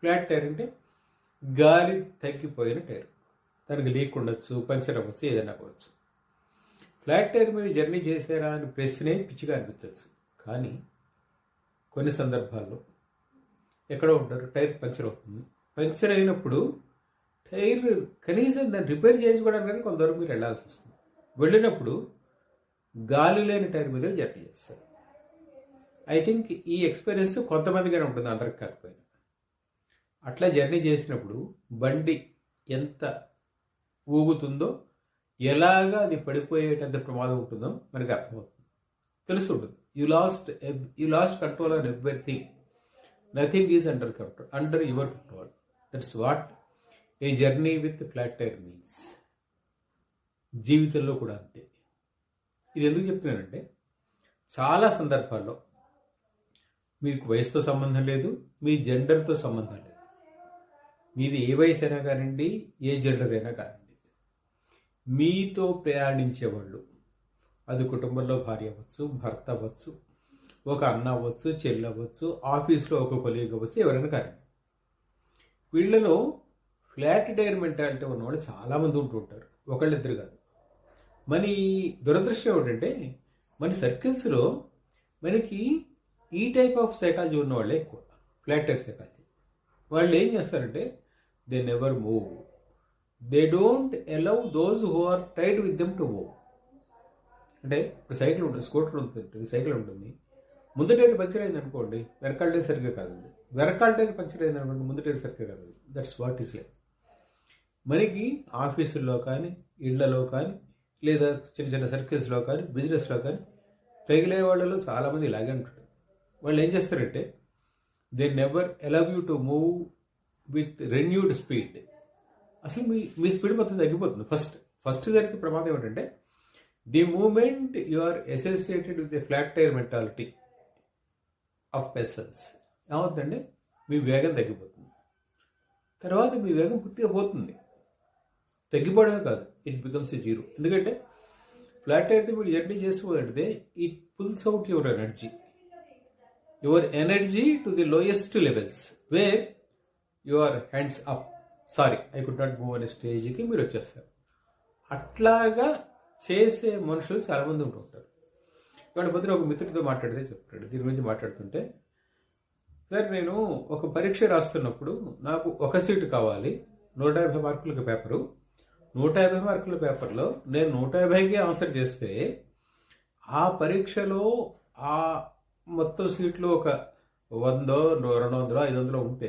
Flat tyre అంటే గాలి తగ్గిపోయిన టైర్. దానికి లీక్ ఉండొచ్చు పంచర్ అవ్వచ్చు ఏదైనా అవ్వచ్చు. ఫ్లాట్ టైర్ మీద జర్నీ చేశారా అని ప్రశ్నే పిచ్చిగా అనిపించవచ్చు కానీ కొన్ని సందర్భాల్లో ఎక్కడో ఉంటారు టైర్ పంక్చర్ అవుతుంది. పంక్చర్ అయినప్పుడు టైర్ కనీసం దాన్ని రిపేర్ చేసుకోవడానికి కొంతవరకు మీరు వెళ్ళాల్సి వస్తుంది. వెళ్ళినప్పుడు గాలి లేని టైర్ మీద జర్నీ చేస్తారు. ఐ థింక్ ఈ ఎక్స్పీరియన్స్ కొంతమందిగానే ఉంటుంది అందరికి కాకపోయినా. అట్లా జర్నీ చేసినప్పుడు బండి ఎంత ఊగుతుందో ఎలాగా అది పడిపోయేటంత ప్రమాదం ఉంటుందో మనకి అర్థమవుతుంది. తెలుసు ఉంటుంది you lost you lost control on everything nothing is under control under your control that's what a journey with flat tyre means జీవితంలో కూడా అంతే. ఇది ఎందుకు చెప్తున్నానంటే చాలా సందర్భాల్లో మీకు వయసుతో సంబంధం లేదు మీ జెండర్తో సంబంధం లేదు. మీది ఏ వయసు అయినా కానివ్వండి ఏ జెండర్ అయినా కానివ్వండి మీతో ప్రయాణించే వాళ్ళు అది కుటుంబంలో భార్య అవ్వచ్చు భర్త అవ్వచ్చు ఒక అన్న అవ్వచ్చు చెల్లి అవ్వచ్చు ఆఫీస్లో ఒక కొలీగ్ అవ్వచ్చు ఎవరైనా కానీ వీళ్ళలో ఫ్లాట్ డైర్ మెంటాలిటీ ఉన్నవాళ్ళు చాలామంది ఉంటూ ఉంటారు. ఒకళ్ళిద్దరు కాదు. మరి దురదృష్టం ఏమిటంటే మన సర్కిల్స్లో మనకి ఈ టైప్ ఆఫ్ సైకాలజీ ఉన్న వాళ్ళే ఎక్కువ ఫ్లాట్ టైర్ సైకాలజీ. వాళ్ళు ఏం చేస్తారంటే they never move they don't allow those who are tied with them to move అంటే ఇప్పుడు సైకిల్ ఉంటుంది స్కూటర్ ఉంటుంది సైకిల్ ఉంటుంది. ముందు టైర్ పంక్చర్ అయింది అనుకోండి వెనకాల టైర్ సరిగ్గా కాదు వెనకాల టైర్ పంచర్ అయింది అనుకోండి ముందు టైర్ సరిగ్గా కాదు దట్స్ వాట్ ఈస్ లైఫ్ మనకి ఆఫీసుల్లో కానీ ఇళ్ళలో కానీ లేదా చిన్న చిన్న సర్కిల్స్లో కానీ బిజినెస్లో కానీ తగిలే వాళ్ళలో చాలామంది ఇలాగే ఉంటారు. వాళ్ళు ఏం చేస్తారంటే they never allow you to move with renewed speed అసలు మీ మీ స్పీడ్ మొత్తం తగ్గిపోతుంది. ఫస్ట్ ఫస్ట్ జరిగే ప్రమాదం ఏమిటంటే the moment you are associated with a flat tyre mentality of persons ఏమవుతుందంటే మీ వేగం తగ్గిపోతుంది. తర్వాత మీ వేగం పూర్తిగా పోతుంది. తగ్గిపోవడమే కాదు ఇట్ బికమ్స్ ఎ జీరో ఎందుకంటే ఫ్లాట్ అయితే మీరు జర్నీ చేసుకోవాలంటే it pulls out your energy your energy to the lowest levels where your hands up. Sorry I could not move అనే స్టేజ్కి మీరు వచ్చేస్తారు. అట్లాగా చేసే మనుషులు చాలామంది ఉంటుంటారు ఇవాళ పొద్దున ఒక మిత్రుడితో మాట్లాడితే చెప్తాడు దీని గురించి మాట్లాడుతుంటే సార్ నేను ఒక పరీక్ష రాస్తున్నప్పుడు నాకు ఒక సీటు కావాలి నూట యాభై మార్కులకి పేపరు. నూట యాభై మార్కుల పేపర్లో నేను నూట యాభైకి ఆన్సర్ చేస్తే ఆ పరీక్షలో ఆ మొత్తం సీట్లు ఒక వందో రెండు వందలు ఐదు వందలు ఉంటే